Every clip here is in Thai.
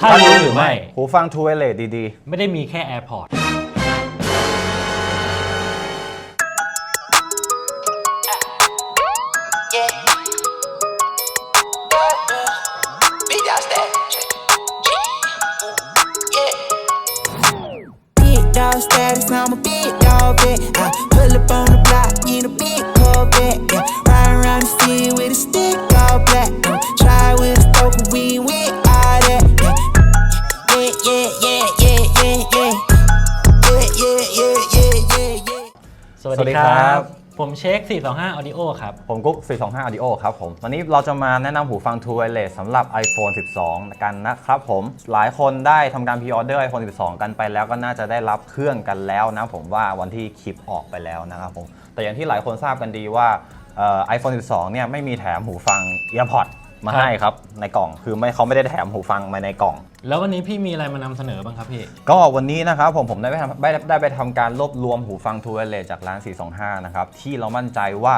ถ้ารู้หรือไม่ หูฟัง True Wireless ดีไม่ได้มีแค่ AirPods คครัรับบผมเช็ค 425 Audio ครับๆผมกุ๊ก 425 Audio ครับผม วันนี้เราจะมาแนะนำหูฟัง True Wireless สำหรับ iPhone 12 กันนะครับผม หลายคนได้ทำการพ r ออเดอร์ iPhone 12 กันไปแล้วก็น่าจะได้รับเครื่องกันแล้วนะผมว่าวันที่คลิปออกไปแล้วนะครับผม แต่อย่างที่หลายคนทราบกันดีว่าเอ่อ iPhone 12 เนี่ยไม่มีแถมหูฟัง EarPods มาครับให้ครับ ในกล่องคือไม่เขาไม่ได้แถมหูฟังมาในกล่อง แล้ววันนี้พี่มีอะไรมานำเสนอบ้างครับพี่ ก็วันนี้นะครับผมผมได้ไปทำได้ได้ไปทำการรวบรวมหูฟัง True Wireless จากร้าน 425 นะครับ ที่เรามั่นใจว่า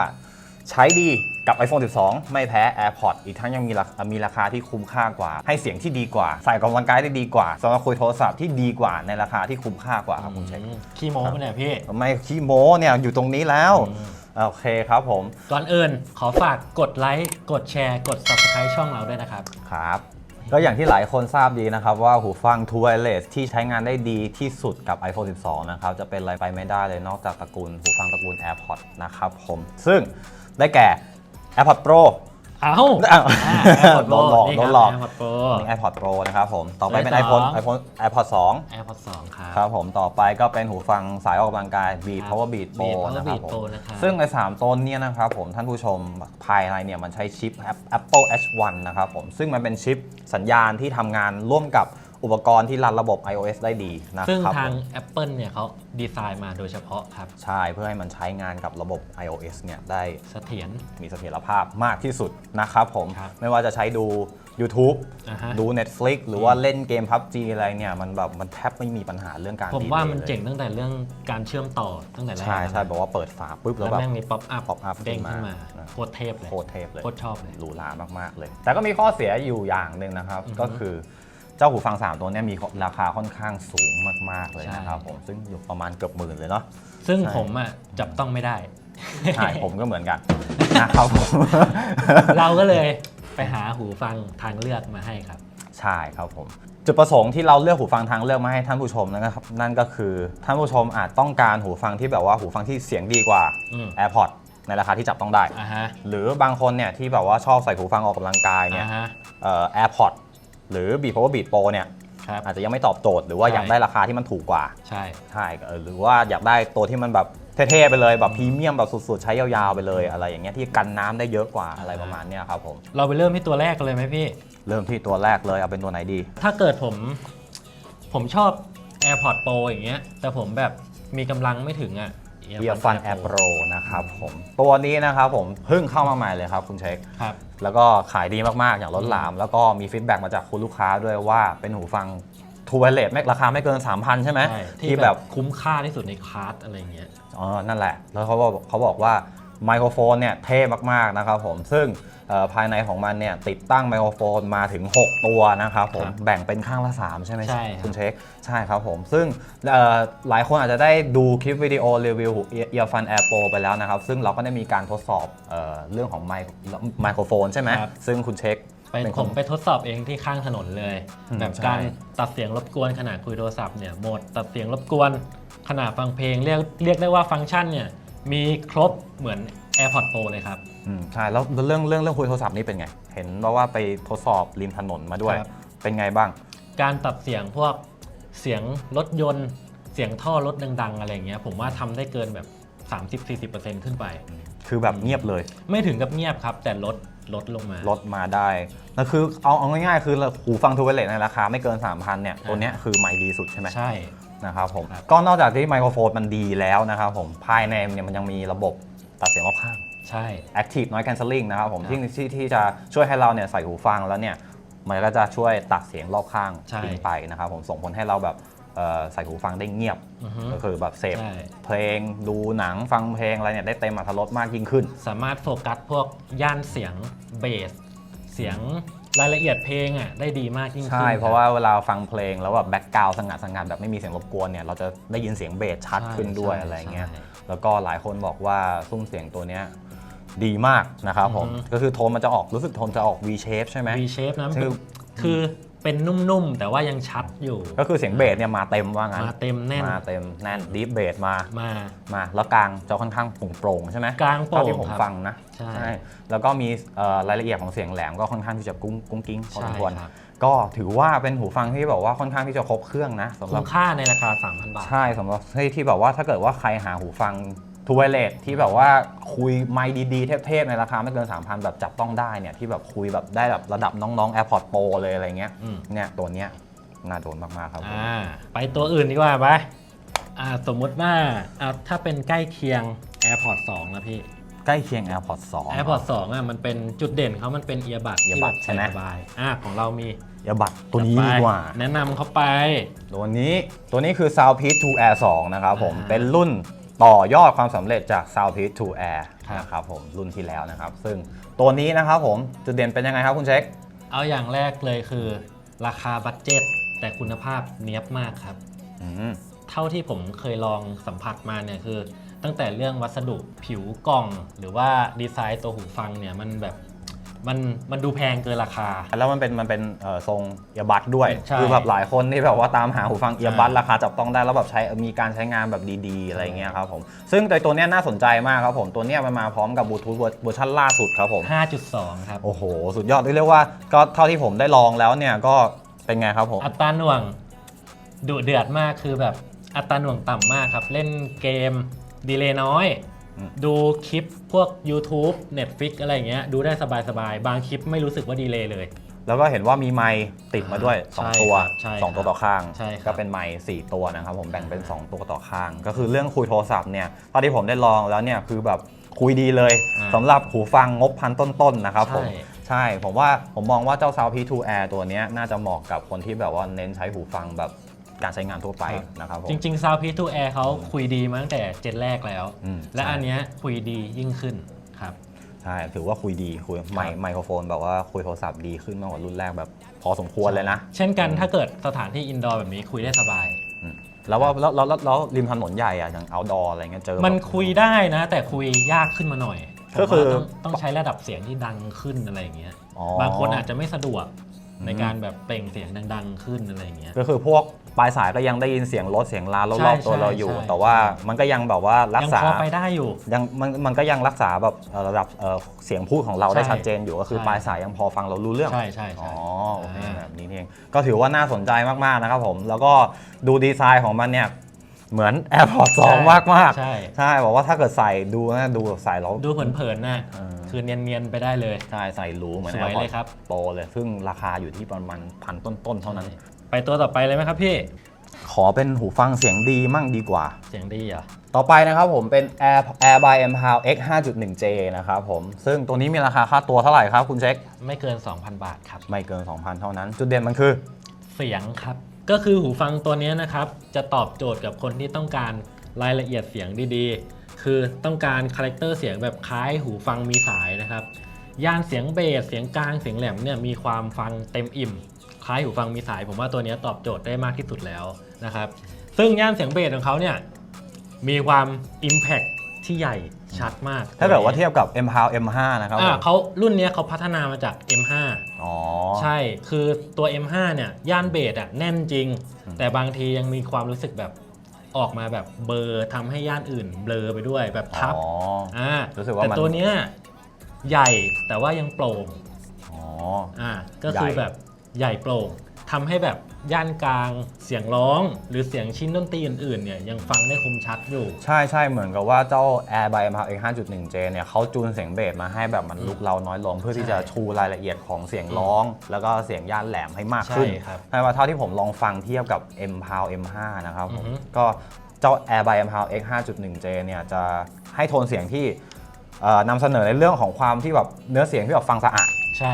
ใช้ดีกับ iPhone 12 ไม่แพ้ AirPods อีกทั้งยังมีราคามีราคาที่คุ้มค่ากว่า ให้เสียงที่ดีกว่า ใส่กับกำลังกายได้ดีกว่าสำหรับคุยโทรศัพท์ที่ดีกว่าในราคาที่คุ้มค่ากว่าครับคุณเช็คขี้โม้ปะเนี่ยพี่ ไม่ขี้โม้เนี่ยอยู่ตรงนี้แล้ว โอเคครับผม ก่อนอื่นขอฝากกดไลค์ กดแชร์ กด Subscribe ช่องเราด้วยนะครับ ครับ ก็อย่างที่หลายคนทราบดีนะครับ ว่าหูฟัง True Wireless ที่ใช้งานได้ดีที่สุดกับ iPhone 12 นะครับ จะเป็นอะไรไปไม่ได้เลยนอกจากตระกูล หูฟังตระกูล AirPods นะครับผม ซึ่งได้แก่ AirPods Pro อ้าอ้าวอ่า AirPods โดนหลอกนี่โดคนรับหลอก AirPods Pro มี AirPods Pro นะครับผม ต่อไปเป็นและสอง iPhone iPhone AirPods 2 AirPods 2ครับครับผมต่อไปก็เป็นหูฟังสายออกกำลังกาย Beat ครับ Power Beat Pro Beat Power นะครับ Beat ผม Pro นะครับ ซึ่งใน3ต้นเนี่ยนะครับผมท่านผู้ชมภายในเนี่ยมันใช้ชิป Apple H1 นะครับผม ซึ่งมันเป็นชิปสัญญาณที่ทำงานร่วมกับ อุปกรณ์ที่รันระบบ iOS ได้ดีนะซึ่งครับทางผม Apple เนี่ยเขาดีไซน์มาโดยเฉพาะครับ ใช่เพื่อให้มันใช้งานกับระบบ iOS เนี่ยได้เสถียร มีเสถียรภาพมากที่สุดนะครับผม ครับไม่ว่าจะใช้ดู YouTube อ่าฮะ ดู Netflix หรือว่าเล่นเกม PUBG อะไรเนี่ย มันแบบมันแทบไม่มีปัญหาเรื่องการผมว่า delay มันลยเจ๋งตั้งแต่เรื่องการเชื่อมต่อตั้งแต่แรกใช่ใช่นะบอกว่าเปิดฝาปุ๊บแล้แล้ววแบบ แม่งมีป๊อปอัพ pop up เด้งขึ้นมาขึ้นมา โคตรเทพเลยโคตรเทพเลย โคตรชอบเลย หรูหรามาก ๆ เลย แต่ก็มีข้อเสียอยู่อย่างหนึ่งนะครับ ก็คือ เจ้าหูฟัง 3 ตัวเนี้มีราคาค่อนข้างสูงมาก ๆ เลยนะครับผมซึ่งอยู่ประมาณเกือบหมื่นเลยเนาะซึ่งใช่ผมอะจับต้องไม่ได้ใช่ผมก็เหมือนกันนะครับผมเราก็เลยไปหาหูฟังทางเลือกมาให้ครับ ใช่ครับผมจุดประสงค์ที่เราเลือกหูฟังทางเลือกมาให้ท่านผู้ชมนะครับนั่นก็คือท่านผู้ชมอาจต้องการหูฟังที่แบบว่าหูฟังที่เสียงดีกว่าอืม AirPods ในราคาที่จับต้องได้อ่าฮะหรือบางคนเนี่ยที่แบบว่าชอบใส่หูฟังออกกำลังกายเนี่ยอ่าฮะเอ่อ AirPods หรือ Beat Power Beat Pro เนี่ยครับอาจจะยังไม่ตอบโจทย์หรือว่าใช่ อยากได้ราคาที่มันถูกกว่าใช่ ใช่เออหรือว่าอยากได้ตัวที่มันแบบเท่ๆไปเลยแบบพรีเมียมแบบสุดๆใช้ยาวๆไปเลยอะไรอย่างเงี้ยที่กันน้ำได้เยอะกว่าอะไรประมาณเนี้ยครับผมเราไปเริ่มที่ตัวแรกกันเลยไหมพี่ เริ่มที่ตัวแรกเลยเอาเป็นตัวไหนดี ถ้าเกิดผม ผมชอบ AirPods Pro อย่างเงี้ย แต่ผมแบบมีกำลังไม่ถึงอะ เ e ียฟัน Air Pro นะครับผมตัวนี้นะครับผมเพิ่งเข้ามาใหม่เลยครับคุณเช็คครับ แล้วก็ขายดีมากๆ อย่างล้นหลาม แล้วก็มีฟีดแบ็กมาจากคุณลูกค้าด้วยว่าเป็นหูฟังทูเวเลตไม่ราคาไม่เกิน 3,000 ใช่ไหมใช่ที่ที่แบแบบบคุ้มค่าที่สุดในคลาสอะไรเงี้ยอ๋อนั่นแหละ แล้วเขาบอกเขาบอกว่า ไมโครโฟนเนี่ยเท่มากๆนะครับผมซึ่งเอ่อภายในของมันเนี่ยติดตั้งไมโครโฟนมาถึง 6 ตัวนะครับผมครับแบ่งเป็นข้างละ 3 ใช่ไหมใช่ครับคุณเช็คใช่ครับผม ซึ่งเอ่อหลายคนอาจจะได้ดูคลิปวิดีโอรีวิวเอียร์ฟันแอร์โปไปแล้วนะครับ ซึ่งเราก็ได้มีการทดสอบเอ่อเรื่องของไมค์ไมโครโฟนใช่ไหมครับซึ่งคุณเช็คไปเป็นผคนมไปทดสอบเองที่ข้างถนนเลยอืมแบบใช่การตัดเสียงรบกวนขณะคุยโทรศัพท์เนี่ยโหมดตัดเสียงรบกวนขณะฟังเพลงเรียกเรียกได้ว่าฟังก์ชันเนี่ย มีครบเหมือน AirPods Pro เลยครับ อืมใช่แล้วเรื่องเรื่องเรื่องคุยโทรศัพท์นี่เป็นไง เห็นว่าว่าไปทดสอบริมถนนมาด้วย ครับ เป็นไงบ้าง การตัดเสียงพวกเสียงรถยนต์ เสียงท่อรถดัง ๆ อะไรเงี้ยผมว่าทำได้เกินแบบ 30-40%ขึ้นไป คือแบบเงียบเลย ไม่ถึงกับเงียบครับ แต่ลดลดลงมา ลดมาได้แล้วคือเอาเอาง่ายๆ คือหูฟังทูเวเลตในราคาไม่เกิน 3,000เนี่ย ตัวเนี้ยคือไม่ดีสุดใช่ไหมใช่ นะครับผมครับก็นอกจากที่ไมโครโฟนมันดีแล้วนะครับผมภายในเนี่ยมันยังมีระบบตัดเสียงรอบข้าง ใช่ Active Noise Cancelling นะครับผมครับที่ที่ที่จะช่วยให้เราเนี่ยใส่หูฟังแล้วเนี่ยมันก็จะช่วยตัดเสียงรอบข้างใช่ทิ้งไปนะครับผมส่งผลให้เราแบบเอ่อใส่หูฟังได้เงียบอือฮึก็คือแบบเสพใช่เพลงดูหนังฟังเพลงอะไรเนี่ยได้เต็มอรรถรสมากยิ่งขึ้น สามารถโฟกัสพวกย่านเสียงเบสเสียง รายละเอียดเพลงอะได้ดีมากยิ่งขึ้นใช่ เพราะคบว่าเวลาฟังเพลงแล้วแบบแบ็กกราวด์สงัดสงัดแบบไม่มีเสียงรบกวนเนี่ยเราจะได้ยินเสียงเบสชัดใช่ขึ้นด้วยใช่อะไรเงี้ยใช่แล้วก็หลายคนบอกว่าซุ้มเสียงตัวเนี้ยดีมากนะครับผมอือฮึก็คือโทนมันจะออกรู้สึกโทนจะออก V shape ใช่ไหม V shape นะคือคือ เป็นนุ่มๆ แต่ว่ายังชัดอยู่ ก็คือเสียงเบสเนี่ยมาเต็มว่างั้นมาเต็มแน่น มาเต็มแน่นดีฟเบสมา มา มาแล้วกลางจะค่อนข้างโปร่งๆใช่ไหมกลางโปร่งเท่าที่ผมครับฟังนะใช่แล้วก็มีเอ่อรายละเอียดของเสียงแหลมก็ค่อนข้างที่จะกุ้งกุ้งกิ้งพอสมควรใช่ครับก็ถือว่าเป็นหูฟังที่แบบว่าค่อนข้างที่จะครบเครื่องนะสำหรัคุ้บมค่าในราคา 3,000 บาท ใช่สำหรับที่ที่แบบว่าถ้าเกิดว่าใครหาหูฟัง ทูไวเลสที่แบบว่าคุยไมค์ดีๆ เทพๆ ในราคาไม่เกิน 3,000 แบบจับต้องได้เนี่ย ที่แบบคุยแบบได้แบบระดับน้องๆ AirPods Pro เลยอะไรเงี้ยอืม เนี่ยตัวเนี้ยน่าโดนมากๆครับผมอ่าไปตัวอื่นดีกว่าไปอ่าสมมุติว่าอ่าถ้าเป็นใกล้เคียง AirPods 2นะพี่ ใกล้เคียง AirPods 2 AirPods 2อะมันเป็นจุดเด่นเขามันเป็นเอียบัดที่แบบ earbud ใช่ไหม สบายอ่าของเรามีอย่าบัตรตัวนี้จัดีไปกว่า แนะนำเขาไป ตัวนี้ตัวนี้คือ Soundpeak 2 Air 2 นะครับผม อ่า เป็นรุ่น ต่อยอดความสำเร็จจาก Soundpeak 2 Air ครับนะครับผมรุ่นที่แล้วนะครับ ซึ่งตัวนี้นะครับผมจุดเด่นเป็นยังไงครับคุณเช็ค เอาอย่างแรกเลยคือ ราคาบัตเจ็ตแต่คุณภาพเนี้ยบมากครับ อืม เท่าที่ผมเคยลองสัมผัสมาเนี่ยคือ ตั้งแต่เรื่องวัสดุผิวกล่อง หรือว่าดีไซน์ตัวหูฟังเนี่ยมันแบบ มันมันดูแพงเกินราคา แล้วมันเป็นมันเป็นเอ่อทรงเอียบัดด้วย ใช่คือแบบหลายคนที่แบบว่าตามหาหูฟังเอียบัดใช่ราคาจับต้องได้แล้วแบบใช้มีการใช้งานแบบดีๆ อะไรเงี้ยครับผม ซึ่งตัวตัวเนี้ยน่าสนใจมากครับผม ตัวเนี้ยมันมาพร้อมกับบลูทูธเวอร์ชันล่าสุดครับผม 5.2 ครับ โอ้โห สุดยอดเรียกว่าก็เท่าที่ผมได้ลองแล้วเนี่ยก็เป็นไงครับผม อัตราหน่วงดุเดือดมากคือแบบอัตราหน่วงต่ำมากครับ เล่นเกมดีเลย์น้อยอืม ดูคลิปพวก YouTube Netflix อะไรอย่างเงี้ยดูได้สบายๆบางคลิปไม่รู้สึกว่าดีเลย์เลย แล้วก็เห็นว่ามีไมค์ติดมาด้วยใช่2ตัวครับใช่ครับ2 ตัวต่อข้าง ใช่ครับ ก็เป็นไมค์4ตัวนะครับผมแบ่งเป็น 2 ตัวต่อข้าง ก็คือเรื่องคุยโทรศัพท์เนี่ยตอนที่ผมได้ลองแล้วเนี่ยคือแบบคุยดีเลยอ่าสำหรับหูฟังงบพันต้นๆนะครับผม ใช่ ใช่ ผมว่าผมมองว่าเจ้า Sound P2 Air ตัวเนี้ยน่าจะเหมาะกับคนที่แบบว่าเน้นใช้หูฟังแบบ การใช้งานทั่วไปนะครับผมจริงๆ Sound p i 2 Air เขาคุยดีมาตั้งแต่เจนแรกแล้ว อืมและใช่ อันเนี้ยคุยดียิ่งขึ้นครับ ใช่ถือว่าคุยดีคุยไมค์ไมโครโฟนแบบว่าคุยโทรศัพท์ดีขึ้นมากกว่ารุ่นแรกแบบพอสมควรเลยนะ เช่นกันถ้าเกิดสถานที่อินดอร์แบบนี้คุยได้สบาย อืมแล้วว่าแล้วแล้วแล้วแล้วริมถนนใหญ่อะอย่าง outdoor อะไรเงี้ยเจอมันแบบคุยได้นะ แต่คุยยากขึ้นมาหน่อยก็คือ ผมว่าต้องต้องใช้ระดับเสียงที่ดังขึ้นอะไรอย่างเงี้ย อ๋อบางคนอาจจะไม่สะดวกอืม ในการแบบเปล่งเสียงดัง ๆ ขึ้นอะไรอย่างเงี้ย ก็คือพวกปลายสายก็ยังได้ยินเสียงรถเสียงลารใช่อบๆตัวเราอยู่ใช่ แต่ว่ามันก็ยังแบบว่ารักยังษาพอไปได้อยู่ ยังมันมันก็ยังรักษาแบบเอ่อระดับเอ่อเสียงพูดของเราได้ใช่ชัดเจนอยู่ก็คือใช่ ปลายสายยังพอฟังเรารู้เรื่อง ใช่ใช่อ๋ใช่ อโอเคอ่า แบบนี้นี่เองก็ถือว่าน่าสนใจมาก ๆ นะครับผม แล้วก็ดูดีไซน์ของมันเนี่ย เหมือน AirPods 2 มากมากๆใช่ ใช่บอกว่าถ้าเกิดใส่ดูนะดูใส่แล้วดูเผินๆนะเออคือเนียนๆ ไปได้เลย ใช่ ใส่หรูเหมือนสวยเลยครับโปรเลย ซึ่งราคาอยู่ที่ประมาณพันต้นๆ เท่านั้น ไปตัวต่อไปเลยไหมครับพี่ ขอเป็นหูฟังเสียงดีมั่งดีกว่า เสียงดีเหรอต่อไปนะครับผมเป็น Air Air by M p o w X 5.1J นะครับผม ซึ่งตัวนี้มีราคาค่าตัวเท่าไหร่ครับคุณเช็ค ไม่เกิน 2,000 บาทครับ ไม่เกิน 2,000 เท่านั้น จุดเด่นมันคือ เสียงครับ ก็คือหูฟังตัวนี้นะครับ จะตอบโจทย์กับคนที่ต้องการรายละเอียดเสียงดีๆ คือต้องการคาแรคเตอร์เสียงแบบคล้ายหูฟังมีสายนะครับ ย่านเสียงเบส เสียงกลาง เสียงแหลมเนี่ยมีความฟังเต็มอิ่ม คล้ายหูฟังมีสาย ผมว่าตัวนี้ตอบโจทย์ได้มากที่สุดแล้วนะครับ ซึ่งย่านเสียงเบสของเขาเนี่ยมีความ Impact ที่ใหญ่ชัดมากถ้าเกิดว่าเทียบกับ M p o w M5 นะครับผอ่ามเขารุ่นเนี้ยเขาพัฒนามาจาก M5 อ๋อใช่คือตัว M5 เนี่ยย่านเบสอะแน่นจริง แต่บางทียังมีความรู้สึกแบบออกมาแบบเบลอร์ทำให้ย่านอื่นเบลอไปด้วยแบบทับอ๋ออ่ารู้สึกว่าแต่มันตัวเนี้ยใหญ่แต่ว่ายังโปร่งอ๋ออ่าก็คือใหญ่แบบใหญ่โปร่งทำให้แบบ ย่านกลางเสียงร้อง หรือเสียงชิ้นดนตรีอื่นๆเนี่ยยังฟังได้คมชัดอยู่ ใช่ใช่เหมือนกับว่าเจ้า Air by M p o w X 5.1J เนี่ยเขาจูนเสียงเบสมาให้แบบมันลุกเราน้อยลง เพื่อที่จะใช่ชูรายละเอียดของเสียงร้อง แล้วก็เสียงย่านแหลมให้มากขึ้นใช่ครับ ใช่ว่าเท่าที่ผมลองฟังเทียบกับ M p o w M5 นะครับผมอือฮึ ก็เจ้า Air by M p o w X 5.1J เนี่ยจะให้โทนเสียงที่เอ่อนำเสนอในเรื่องของความที่แบบเนื้อเสียงที่แบบฟังสะอาด ใช่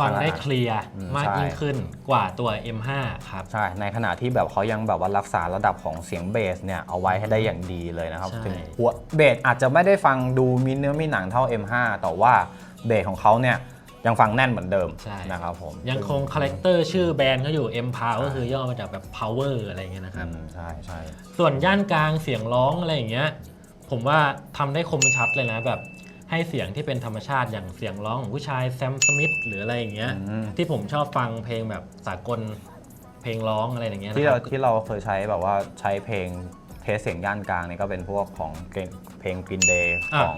ฟังได้เคลียร์อืมมากใช่ยิ่งขึ้นกว่าตัว M5 ครับ ใช่ ในขณะที่แบบเขายังแบบว่ารักษาระดับของเสียงเบสเนี่ยเอาไว้ให้ได้อย่างดีเลยนะครับใช่ถึงหัวเบสอาจจะไม่ได้ฟังดูมีเนื้อมีหนังเท่า M5 แต่ว่าเบสของเขาเนี่ยยังฟังแน่นเหมือนเดิมใช่นะครับผมยังคงคาแรคเตอร์ชื่อแบรนด์เขาอยู่ M Power ก็คือย่อมาจากแบบ power อะไรอย่างเงี้ยนะครับอืมใช่ใช่ส่วนย่านกลางเสียงร้องอะไรอย่างเงี้ยผมว่าทำได้คมชัดเลยนะแบบ ให้เสียงที่เป็นธรรมชาติอย่างเสียงร้องของผู้ชายแซมสมิธหรืออะไรอย่างเงี้ยอืม ที่ผมชอบฟังเพลงแบบสากลเพลงร้องอะไรอย่างเงี้ยที่นะคเรารับ ที่เราเคยใช้แบบว่าใช้เพลงเทสเสียงย่านกลางเนี่ยก็เป็นพวกของเพลง Green Day ของ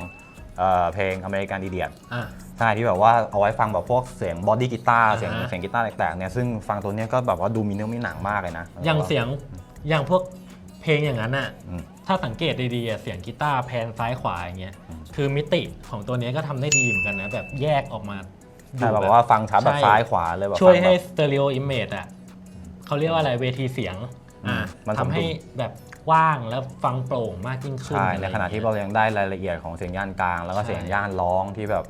เอ่อเพลงอเมริกันดีเดียอะ ใช่ที่แบบว่าเอาไว้ฟังแบบพวกเสียงบอดี้กีตาร์อ่าฮะ เสียงเสียงกีตาร์แตกๆเนี่ยซึ่งฟังตัวเนี้ยก็แบบว่าดูมีเนื้อมีหนังมากเลยนะอย่างเสียงอย่างพวกเพลงอย่างนั้นอะอืม ถ้าสังเกตดีๆอะเสียงกีตาร์แพนซ้ายขวาอย่างเงี้ย คือมิติของตัวเนี้ยก็ทำได้ดีเหมือนกันนะ แบบแยกออกมาใช่แบบว่าฟังชัดแบบใช่ ซ้ายขวาเลยแบบช่วยฟังให้แบบ สเตอริโออิมเมจอะเขาเรียกว่าอะไรเวทีเสียงอ่าอืมมันสมดุล ทำให้แบบกว้างแล้วฟังโปร่งมากยิ่งขึ้นใช่อะไรในอย่งขงี้ยณะที่เรายังได้รายละเอียดของเสียงย่านกลาง แล้วก็ใช่ เสียงย่านร้องที่แบบ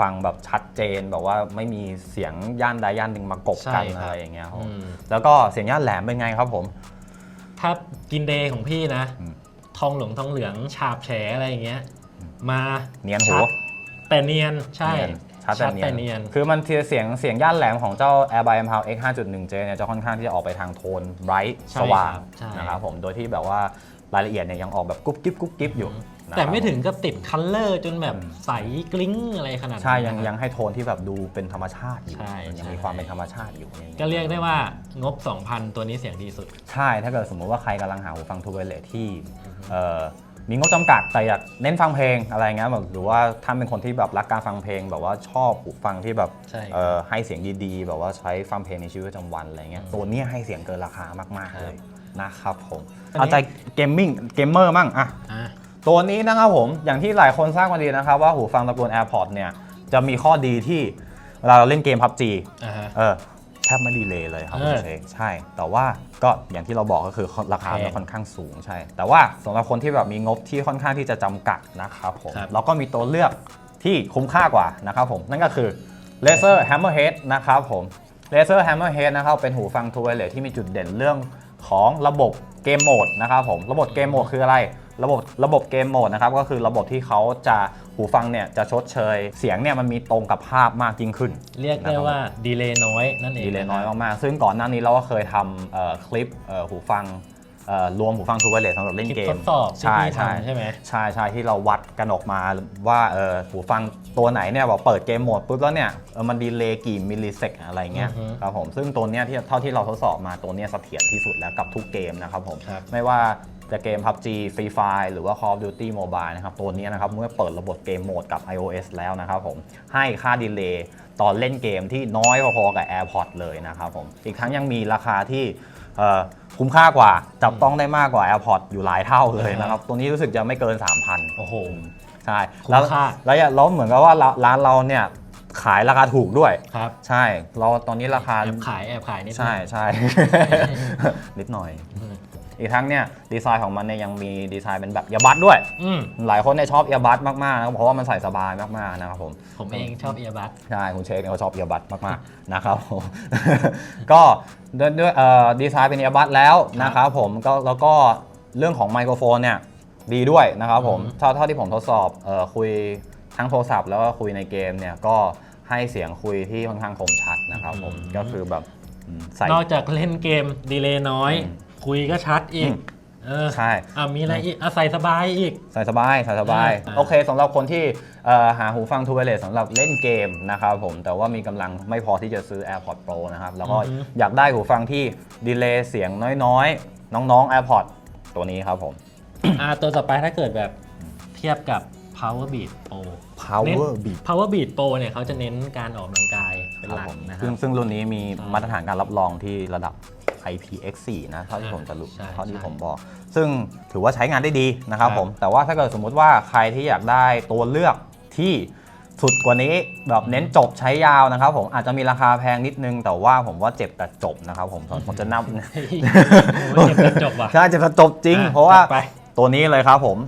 ฟังแบบชัดเจนแบบว่าไม่มีเสียงย่านใดย่านหนึ่งมากบกันอะไรอย่างเงี้ยครับอืมแล้วก็เสียงย่านแหลมเป็นไงครับผม ถ้ากินเดย์ของพี่นะ อืม ทองหลงทองเหลืองฉาบแฉอะไรอย่างเงี้ย มาเนียนหูชัดแต่เนียนใช่ เนียนชัดแต่เนียนเนียนคือมันเสียงเสียงย่านแหลมของเจ้า Air by m p o w X 5.1J เนี่ยจะค่อนข้างที่จะออกไปทางโทนไบรท์ใช่สว่างครับใช่ นะครับผม โดยที่แบบว่ารายละเอียดเนี่ยยังออกแบบกุ๊บกิ๊บกุ๊บกิ๊บอยู่นะครับแต่ไม่ถึงกับติดคัลเลอร์จนแบบใสกลิ้งอะไรขนาดนั้นใช่ยังนะครับยังให้โทนที่แบบดูเป็นธรรมชาติอยู่ใช่ยังใช่ มีความเป็นธรรมชาติอยู่นี่ก็เรียกได้ว่างบ 2,000 ตัวนี้เสียงดีสุด ใช่ถ้าเกิดสมมุติว่าใครกำลังหาหูฟังทูเวเลทที่เอ่อ มีงบจำกัดแต่อยากเน้นฟังเพลงอะไรเงี้ยแบบหรือว่าถ้าเป็นคนที่แบบรักการฟังเพลง แบบว่าชอบหูฟังที่แบบใช่ เอ่อให้เสียงดีๆ แบบว่าใช้ฟังเพลงในชีวิตประจำวันอะไรเงี้ยตัวเนี้ยให้เสียงเกินราคามากๆเลยนะครับผมอันนี้ เอาใจเกมมิ่งเกมเมอร์มั่งอะอะ ตัวนี้นะครับผม อย่างที่หลายคนทราบกันดีนะครับ ว่าหูฟังตระกูล AirPods เนี่ย จะมีข้อดีที่เวลาเราเล่นเกม PUBG อ่าฮะ เออ แทบไม่ดีเลยเลยครับเอคุอณเชคใช่ แต่ว่าก็อย่างที่เราบอกก็คือราคาแพงมันค่อนข้างสูงใช่ แต่ว่าสำหรับคนที่แบบมีงบที่ค่อนข้างที่จะจำกัดนะครับผมครับเราก็มีตัวเลือกที่คุ้มค่ากว่านะครับผมนั่นก็คือ Laser Hammerhead นะครับผม Laser Hammerhead นะครับเป็นหูฟังทูเวเลที่มีจุดเด่นเรื่องของระบบเกมโหมดนะครับผมระบบเกมโหมดคืออะไร ระบบระบบเกมโหมดนะครับก็คือระบบที่เขาจะหูฟังเนี่ยจะชดเชย เสียงเนี่ยมันมีตรงกับภาพมากยิ่งขึ้น เรียกได้ว่าดีเลย์น้อยนั่นเองดีเลยะครับน้อยมากๆซึ่งก่อนหน้านี้เราก็เคยทำเอ่อคลิปเอ่อหูฟังเอ่อรวมหูฟังทูเวเลสสำหรับเล่นเกคลิปทมดสอบที่ใช่พี่ใช่ทำใช่ไหมใช่ใช่ที่เราวัดกันออกมาว่าเออหูฟังตัวไหนเนี่ยบอกเปิดเกมโหมดปุ๊บแล้วเนี่ยเออมันดีเลย์กี่มิลลิเซกอะไรเงี้ยอือฮึครับผมซึ่งตัวเนี้ยที่เท่าที่เราทดสอบมาตัวเนี้ยเสถียรที่สุดแล้วกับทุกเกมนะครับผมครับไม่ว่า จะเกม PUBG Free Fire หรือว่า Call of Duty Mobile นะครับ ตัวนี้นะครับ เมื่อเปิดระบบเกมโหมดกับ iOS แล้วนะครับผม ให้ค่าดีเลย์ตอนเล่นเกมที่น้อยพอๆกับ AirPods เลยนะครับผม อีกทั้งยังมีราคาที่เอ่อคุ้มค่ากว่า จับต้องได้มากกว่า AirPods อยู่หลายเท่าเลยนะครับ ตัวนี้รู้สึกจะไม่เกิน 3,000 โอ้โห ใช่คุ้มแล้วค่าแล้วแล้วเหมือนกับว่าร้านเราเนี่ยขายราคาถูกด้วยครับ ใช่ เราตอนนี้ราคาแอบขายแอบขายนิดนึงใช่ใช่นิดหน่อย อืมอีกทั้งเนี่ยดีไซน์ของมันเนี่ยยังมีดีไซน์เป็นแบบเอียบัดด้วย อืมหลายคนเนี่ยชอบเอียบัดมากๆนะครับเพราะว่ามันใส่สบายมากๆนะครับผมผมเองชอบเอียบัสใช่คุณเชคเนี่ยเขาชอบเอียบัดมากๆนะครับผม ก็ด้วยด้วยเอ่อดีไซน์เป็นเอียบัดแล้วนะครับผมก็แล้วก็เรื่องของไมโครโฟนเนี่ยดีด้วยนะครับผมเท่าเท่าที่ผมทดสอบเอ่อคุยทั้งโทรศัพท์แล้วก็คุยในเกมเนี่ยก็ให้เสียงคุยที่ค่อนข้างคมชัดนะครับผมก็คือแบบอืมใส่ นอกจากเล่นเกมดีเลย์น้อย อืม คุยก็ชัดอีกอืมเออใช่ อะมีอะไรอีกอะใส่สบายอีก ใส่สบายใส่สบาย อ่า โอเคสำหรับคนที่เอ่อหาหูฟังทูเวเลสสำหรับเล่นเกมนะครับผม แต่ว่ามีกำลังไม่พอที่จะซื้อ AirPods Pro นะครับ แล้วก็อยากได้หูฟังที่ดีเลย์เสียงน้อยๆ น้องๆ AirPods ตัวนี้ครับผม อะตัวต่อไปถ้าเกิดแบบเทียบกับ Power Beat Pro Power Beat Power Beat Pro เนี่ยเขาจะเน้นการออกกำลังกายเป็นหลักนะคซึ่รังบ ซึ่งรุ่นนี้มีใช่มาตรฐานการรับรองที่ระดับ IPX4 นะเท่าที่ผมจะรู้ใช่เท่าที่ใช่ผมบอก ซึ่งถือว่าใช้งานได้ดีนะครับครับผมแต่ว่าถ้าเกิดสมมุติว่าใครที่อยากได้ตัวเลือกที่สุดกว่านี้แบบเน้นจบใช้ยาวนะครับผมอาจจะมีราคาแพงนิดนึง แต่ว่าผมว่าเจ็บแต่จบนะครับผมผมจะนับโอ้ยเจ็บจนจบว่ะใช่เจ็บแต่จบจริง อะเพราะว่าจัดไป ตัวนี้เลยครับผม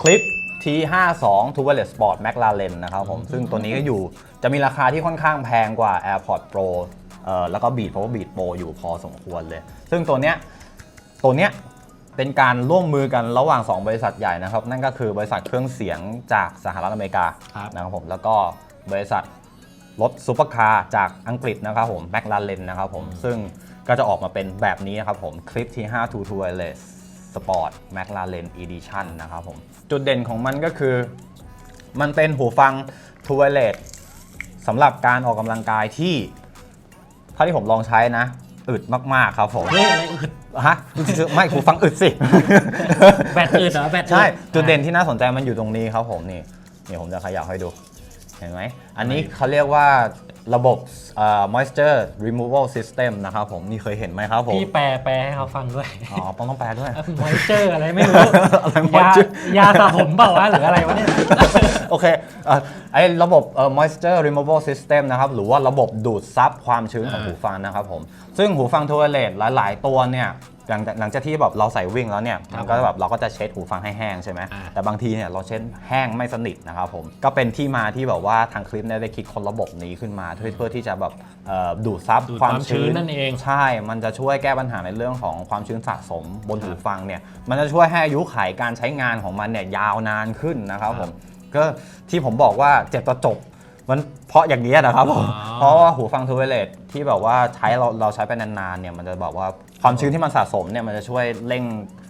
คลิป T52 t u w i r e l e s s Sport McLaren นะครับผมซึ่งตัวนี้ก็อยู่จะมีราคาที่ค่อนข้างแพงกว่า AirPods Pro เอ่อแล้วก็ Beat Power Beat Pro อยู่พอสมควรเลย ซึ่งตัวเนี้ยตัวเนี้ยเป็นการร่วมมือกันระหว่าง 2 บริษัทใหญ่นะครับ นั่นก็คือบริษัทเครื่องเสียงจากสหรัฐอเมริกาครับนะครับผมแล้วก็บริษัทรถซูเปอร์คาร์จากอังกฤษนะครับผมแมคลาเรนนะครับผมซึ่งก็จะออกมาเป็นแบบนี้นะครับผมคลิปที่5 2 2 Wireless Sport McLaren Edition นะครับผมจุดเด่นของมันก็คือ มันเป็นหูฟัง t w i r e l e s s สำหรับการออกกำลังกายที่ เท่าที่ผมลองใช้นะอึดมากๆครับผมเฮ้ยอะไรอึดฮะไม่หูฟังอึดสิ แบตอึดเหรอแบตอึดใช่จุดเด่นอะที่น่าสนใจมันอยู่ตรงนี้ครับผมนี่นี่ผมจะขยับให้ดู เห็นไหมอันนี้เขาเรียกว่าระบบเอ่อ moisture removal system นะครับผมนี่เคยเห็นไหมครับผม พี่แปลแปลให้เขาฟังด้วย อ๋อต้องต้องแปลด้วยมอยเจอร์อะไรไม่รู้ อะไรยา moisture ยาสระผมเปล่าวะหรืออะไรวะเนี่ย โอเคเอ่อไอ้ระบบเอ่อ moisture removal system นะครับ หรือว่าระบบดูดซับความชื้นของอ่าหูฟังนะครับผม ซึ่งหูฟัง t w i r e l e s s หลาย ๆ ตัวเนี่ยหลังจากหลังจากที่แบบเราใส่วิ่งแล้วเนี่ยมันก็แบบเราก็จะเช็ดหูฟังให้แห้งใช่ไหมอ่า แต่บางทีเนี่ยเราเช็ดแห้งไม่สนิทนะครับผม ก็เป็นที่มาที่แบบว่าทางคลิปเนี่ยได้คิดคนระบบนี้ขึ้นมาเพื่อเพื่อที่จะแบบเอ่อดูดซับ ดูดความความชื้ชื้นนนั่นเอง ใช่ มันจะช่วยแก้ปัญหาในเรื่องของความชื้นสะสมบนหูฟังเนี่ย มันจะช่วยให้อายุขัยการใช้งานของมันเนี่ยยาวนานขึ้นนะครับผม ก็ที่ผมบอกว่าเจ็บต่อจบ มันเพราะอย่างนี้ยนะครับผมอ๋อ เพราะว่าหูฟังทูเวเลตที่แบบว่าใช้เราเราใช้ไปนานๆเนี่ยมันจะแบบว่าความชื้นที่มันสะสมเนี่ยมันจะช่วยเร่ง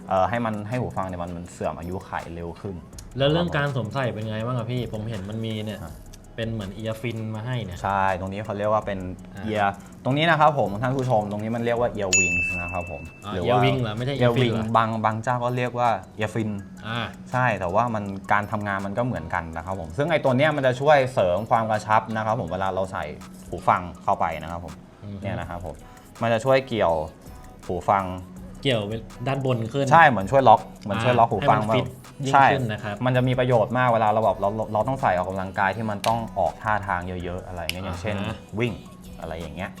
เอ่อให้มันให้หูฟังเนี่ยมันมันเสื่อมอายุขัยเร็วขึ้น แล้วเรื่องการสวมใส่เป็นไงบ้างอะพี่ ผมเห็นมันมีเนี่ยอะ เป็นเหมือนเอียฟินมาให้เนี่ย ใช่ ตรงนี้เขาเรียกว่าเป็นอ่า เอียตรงนี้นะครับผมท่านผู้ชมตรงนี้มันเรียกว่าเอียวิงนะครับผมอ่า earwing เหรอไม่ใช่เอีย earfin วิงเหรอบางบางเจ้าก็เรียกว่าเอียฟิน อ่า ใช่แต่ว่ามันการทำงานมันก็เหมือนกันนะครับผม ซึ่งไอ้ตัวเนี้ยมันจะช่วยเสริมความกระชับนะครับผมเวลาเราใส่หูฟังเข้าไปนะครับผมอืม เนี่ยนะครับผมมันจะช่วยเกี่ยวหูฟัง เกี่ยวด้านบนขึ้น ใช่เหมือนช่วยล็อกเหมือนช่วยล็อกหูฟังให้มันฟิต ยิ่งใช่ขึ้นนะครับ มันจะมีประโยชน์มากเวลาเราแบบเราเราเราต้องใส่ออกกำลังกายที่มันต้องออกท่าทางเยอะๆ อะไรเงี้ยอย่างเช่นอ่าฮะ วิ่งอะไรอย่างเงี้ย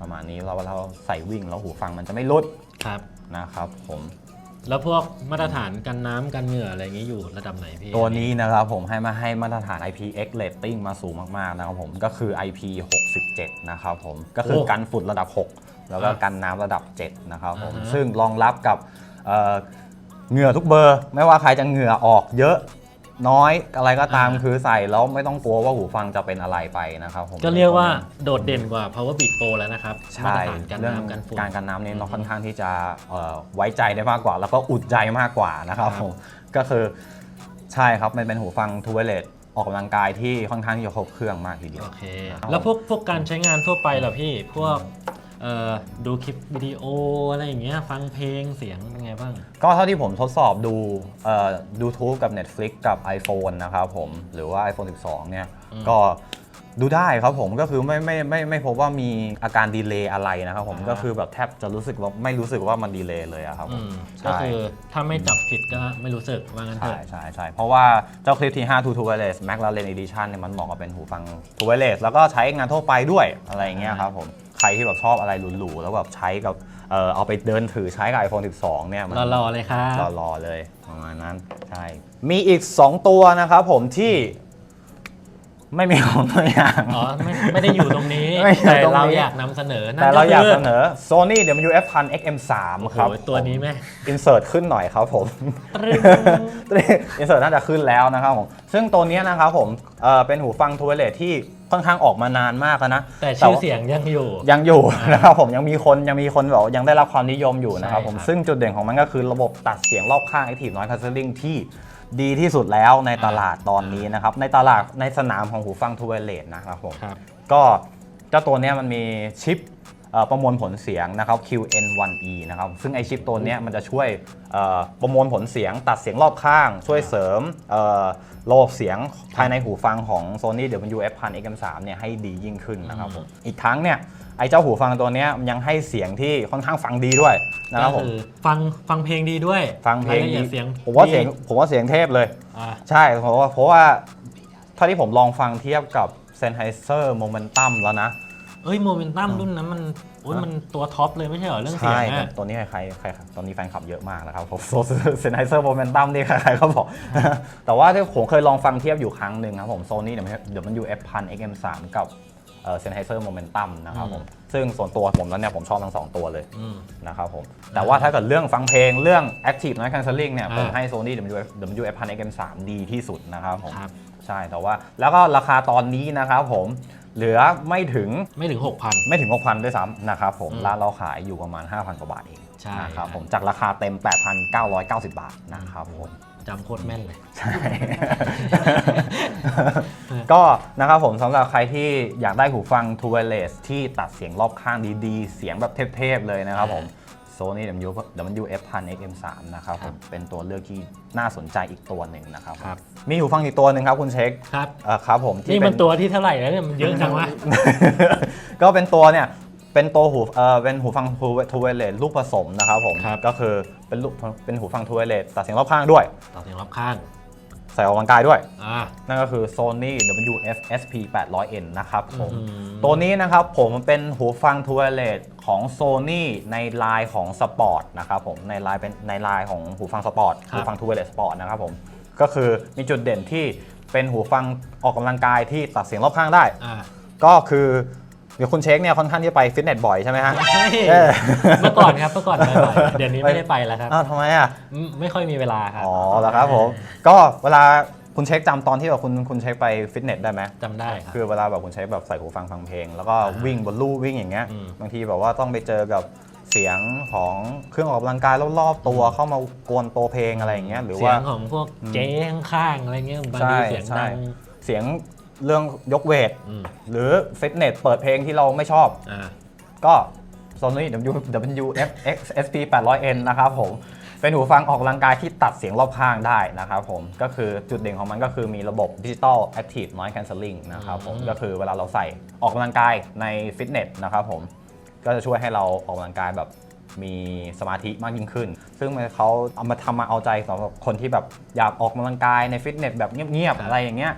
ประมาณนี้เราเราใส่วิ่งแล้วหูฟังมันจะไม่หลุดครับ นะครับผมแล้วพวกมาตรฐานกันน้ำกันเหงื่ออะไรอย่างงี้อยู่ระดับไหนพี่ตัวนี้นะครับผมให้มาให้มาตรฐาน IPX rating มาสูงมากๆนะครับผมก็คือ IP 67นะครับผมก็คือกันฝุ่นระดับ 6 แล้วก็กันน้ำระดับ 7 นะครับผมซึ่งรองรับกับเอ่อ เหงื่อทุกเบอร์ ไม่ว่าใครจะเหงื่อออกเยอะ น้อยอะไรก็ตามคือใส่แล้วไม่ต้องกลัวว่าหูฟังจะเป็นอะไรไปนะครับผมก็เรียกว่าโดดเด่นกว่า Power Beat Pro แล้วนะครับมาใช่ตรฐานกันเรื่องน้ำกันฝุ่น การกันน้ำนี่เราค่อนข้างที่จะเอ่อไว้ใจได้มากกว่า แล้วก็อุดใจมากกว่านะครับครับผมก็คือใช่ครับมันเป็นหูฟังทูเวเลตออกกำลังกายที่ค่อนข้างที่จะครบเครื่องมากทีเดียว โอเคครับแล้วพวกพวกการใช้งานทั่วไปเหรอพี่ พวกเอ่อ ดูคลิปวิดีโออะไรอย่างเงี้ยฟังเพลงเสียงเป็นไงบ้าง ก็เท่าที่ผมทดสอบดูเอ่อ YouTube กับ Netflix กับ iPhone นะครับผมหรือว่า iPhone 12 เนี่ยอืมก็ดูได้ครับผมก็คือไม่ไม่ไม่ไม่พบว่ามีอาการดีเลย์อะไรนะครับผมอ่าก็คือแบบแทบจะรู้สึกว่าไม่รู้สึกว่ามันดีเลย์เลยอะครับผอืมมใช่ก็คือถ้าไม่จับผิดก็ไม่รู้สึกว่างั้นเถใช่อะใช่ใช่เพราะว่าเจ้าคลิปที่5 2 2 Wireless McLaren Edition เนี่ยมันเหมาะกับเป็นหูฟัง2 Wireless แล้วก็ใช้งานทั่วไปด้วยอะไรอย่างเงี้ยครับผม ใครที่แบบชอบอะไรหรูๆแล้วแบบใช้กับเออเอาไปเดินถือใช้กับ iPhone 12 เนี่ยมันรอๆเลยครับ รอๆเลยประมาณนั้นใช่มีอีก 2 ตัวนะครับผมที่ไม่มีของตัวอย่างอ๋อไม่ไม่ได้อยู่ตรงนี้ ไม่อยู่แต่ตรงนี้ เราอยากนำเสนอนั่นแต่เราอยากคืเสนอ Sony WF-1000 XM3 โอ้โหครับตัวนี้แม่อินเสิร์ตขึ้นหน่อยครับผม ตรึง อินเสิร์ตน่าจะขึ้นแล้วนะครับผม ซึ่งตัวเนี้ยนะครับผมเอ่อเป็นหูฟังทูเวเลตที่ ค่อนข้างออกมานานมากแล้วนะแต่ชื่อว่าเสียงยังอยู่ ยังอยู่นะครับผมยังมีคนยังมีคนแบบยังได้รับความนิยมอยู่นะครับผมใช่ครับซึ่งจุดเด่นของมันก็คือระบบตัดเสียงรอบข้าง Active Noise Cancelling ที่ดีที่สุดแล้วในตลาดตอนนี้นะครับ ในตลาดในสนามของหูฟังทูเวเลตนะครับผมครับก็เจ้าตัวเนี้ยมันมีชิปเอ่อ ประมวลผลเสียงนะครับ QN1E นะครับซึ่งไอชิปตัวเนี้ยมันจะช่วยเอ่อประมวลผลเสียงตัดเสียงรอบข้าง ช่วยเสริมเอ่อระบบเสียงภายในหูฟังของ Sony WF-1000 XM3 เนี่ยให้ดียิ่งขึ้นนะครับผมอีกทั้งเนี่ยไอเจ้าหูฟังตัวเนี้ยมันยังให้เสียงที่ค่อนข้างฟังดีด้วยนะคก็รับผมคือฟังฟังเพลงดีด้วย ฟังเพลงรายละดีอียดเสียงผมว่าเสียงดีผมว่าเสียงเทพเลยอ่าใช่เพราะว่าเพราะว่าถ้าที่ผมลองฟังเทียบกับ Sennheiser Momentum แล้วนะ เอ้ยโมเมนตัมรุ่นนั้นมันโอ้ยมันตัวท็อปเลยไม่ใช่เหรอเรื่องเสียใช่งแต่อะตัวนี้ใครใครใครตอนนี้แฟนคลับเยอะมากนะครับผมโซเซนไฮเซอร์โมเมนตัมนี่ใครๆก็บอก แต่ว่าที่ผมเคยลองฟังเทียบอยู่ครั้งหนึ่งนะครับผมโซนี่เดี๋ยวมันอยู่ F1000 XM3 กับเซนไฮเซอร์โมเมนตัมนะครับผมซึ่งส่วนตัวผมแล้วเนี่ยผมชอบทั้งสองตัวเลยอืมนะครับผมแต่ว่าถ้าเกิดเรื่องฟังเพลงเรื่อง Active Noise Cancelling เนี่ยอ่าผมให้ Sony WF WF1000 XM3 ดีที่สุดนะครับผมครับใช่แต่ว่าแล้วก็ราคาตอนนี้นะครับผม เหลือไม่ถึงไม่ถึง 6,000 ไม่ถึง 6,000 ด้วยซ้ำนะครับผมอืมร้านเราขายอยู่ประมาณ 5,000 กว่าบาทเองใช่ นะครับใช่ผม จากราคาเต็ม 8,990 บาทนะครับผม จำโคตรแม่นเลย ใช่ ก็นะครับผมสำหรับใครที่อยากได้หูฟัง True Wireless ที่ตัดเสียงรอบข้างดีๆ เสียงแบบเทพๆเลยนะครับผม Sony WF 1000 XM3 นะครับผมเป็นตัวเลือกที่น่าสนใจอีกตัวหนึ่งนะครับครับ มีหูฟังอีกตัวหนึ่งครับคุณเช็คครับเอ่อครับผมที่นี่เป็มันตัวที่เท่าไหร่แล้วเนี่ยมันเยอะจังวะ ก็เป็นตัวเนี่ยเป็นตัวหูเอ่อเป็นหูฟังทูเวเลตลูกผสมนะครับผมครับ ก็คือเป็นลูกเป็นหูฟังทูเวเลตตัดเสียงรอบข้างด้วย ต่อเสียงรอบข้างใส่ออกกำลังกายด้วย อ่า นั่นก็คือ Sony WF SP 800N นะครับผม อื้อหือ ตัวนี้นะครับผมมันเป็นหูฟังทูเวเลต ของ Sony ในลายของสปอร์ตนะครับผมในลายเป็นในลายของหูฟังสปอร์ตครับหูฟังทูเวเลตสปอร์ตนะครับผมก็คือมีจุดเด่นที่เป็นหูฟังออกกำลังกายที่ตัดเสียงรอบข้างได้อ่าก็คือเดี๋ยวคุณเช็คเนี่ยค่อนข้างที่จะไปฟิตเนสบ่อยใช่ไหมฮะใช่เออเมื่อก่อนครับเมื่อก่อนไปบ่อยเดี๋ยวนี้ไม่ได้ไปแล้วครับอ้าวทำไมอะอืมไม่ค่อยมีเวลาครับอ๋อเหรอครับผมก็เวลาคุณเช็คจำตอนที่แบบคุณคุณเช็คไปฟิตเนสได้ไหมจำได้ครับ คือเวลาแบบคุณเช็คแบบใส่หูฟังฟังเพลง แล้วก็อ่าวิ่งบนลู่วิ่งอย่างเงี้ยอืม บางทีแบบว่าต้องไปเจอกับเสียงของเครื่องออกกำลังกายรอบๆตัวเข้ามากวนตัวเพลงอะไรอย่างเงี้ยหรือเสีว่ายงของพวกเจ๊ข้างๆอะไรเงี้ยบางทีเสียงใช่ดังเสียงเรื่องยกเวท อืมหรือฟิตเนสเปิดเพลงที่เราไม่ชอบ อ่า ก็ Sony WF SP 800N นะครับผม เป็นหูฟังออกกำลังกายที่ตัดเสียงรอบข้างได้นะครับผมก็คือจุดเด่นของมันก็คือมีระบบ Digital Active Noise Cancelling นะครับผมอืมก็คือเวลาเราใส่ออกกำลังกายในฟิตเนสนะครับผมก็จะช่วยให้เราออกกำลังกายแบบมีสมาธิมากยิ่งขึ้น ซึ่งมันเขาเอามาทำมาเอาใจสำหรับคนที่แบบอยากออกกำลังกายในฟิตเนสแบบเงียบครับๆอะไรอย่างเงี้ย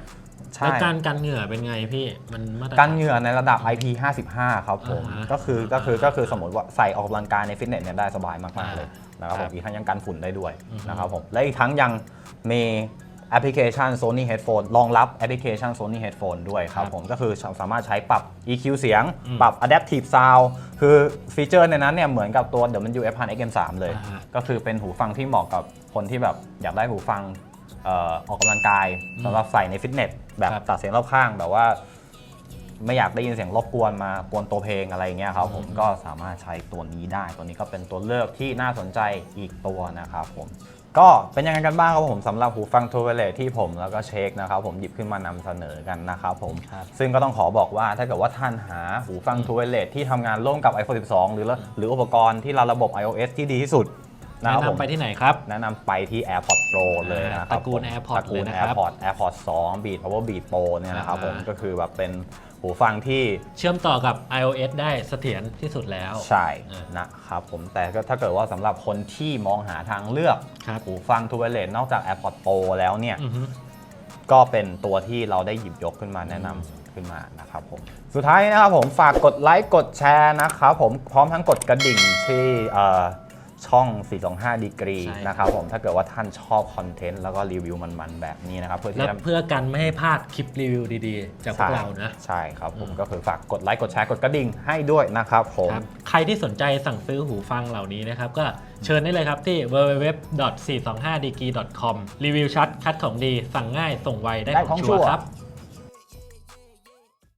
ใช่แล้วการกันเหงื่อเป็นไงพี่มันมาตรฐาน กันเหงื่อในระดับ IP55 ครับผม อ่าฮะก็คือก็คือก็คือสมมติว่าใส่ออกกำลังกายในฟิตเนสเนี่ยได้สบายมาก ๆ เลย อ่า นะครับผครัมบอีกทั้งยังกันฝุ่นได้ด้วยอือฮึนะครับผมและอีกทั้งยังมีแอปพลิเคชัน Sony Headphone รองรับแอปพลิเคชัน Sony Headphone ด้วยครับผมก็คือสามารถใช้ปรับ EQ เสียงอืมปรับ Adaptive Sound คือฟีเจอร์ในนั้นเนี่ยเหมือนกับตัว WF 1000 XM3 เลยอ่าฮะก็คือเป็นหูฟังที่เหมาะกับคนที่แบบอยากได้หูฟังเอ่อออกกำลังกายสำหรับใส่ในฟิตเนสแบบครับตัดเสียงรอบข้างแบบว่า ไม่อยากได้ยินเสียงรบกวนมากวนตัวเพลงอะไรเงี้ยครับผมอืมก็สามารถใช้ตัวนี้ได้ ตัวนี้ก็เป็นตัวเลือกที่น่าสนใจอีกตัวนะครับผมก็เป็นยังไงกันบ้างครับผมสำหรับหูฟังทูเวเลที่ผมแล้วก็เช็คนะครับผมหยิบขึ้นมานำเสนอกันนะครับผมครับซึ่งก็ต้องขอบอกว่าถ้าเกิดว่าท่านหาหูฟังทูเวเลที่ทำงานร่วมกับ iPhone 12 หรือหรืออุปกรณ์ที่รันระบบ iOS ที่ดีที่สุดนะ แนะครับผมนำไปที่ไหนครับ แนะนำไปที่ AirPods Pro เลยนะครับตระกูลผม AirPods ตระกูลเลยนะครับ AirPods AirPods 2 Beat Power Beat Pro เนี่ยนะครับผมอ่าก็คือแบบเป็นหูฟังที่เชื่อมต่อกับ iOS ได้เสถียรที่สุดแล้ว ใช่อ่านนะครับผมแต่ก็ถ้าเกิดว่าสำหรับคนที่มองหาทางเลือกครับหูฟังทูเวเลนอกจาก AirPods Pro แล้วเนี่ยอือฮึก็เป็นตัวที่เราได้หยิบยกขึ้นมาแนะนำขึ้นมานะครับผมสุดท้ายนะครับผมฝากกดไลค์กดแชร์นะครับผมพร้อมทั้งกดกระดิ่งที่เอ่อ ช่อง 425 ดีกรีใช่ นะครับผมถ้าเกิดว่าท่านชอบคอนเทนต์แล้วก็รีวิวมันๆ แบบนี้นะครับเพื่อและที่จะเพื่อกันไม่ให้พลาดคลิปรีวิวดีๆ จากพวกเรานะ ใช่ครับผมอืมก็คือฝากกดไลค์กดแชร์กดกระดิ่งให้ด้วยนะครับผม ครับใครที่สนใจสั่งซื้อหูฟังเหล่านี้นะครับ ก็เชิญได้เลยครับที่ www.425degree.com รีวิวชัดคัดของดี สั่งง่ายส่งไวได้ได้ขขอองงชัวร์ ชัวร์ครับ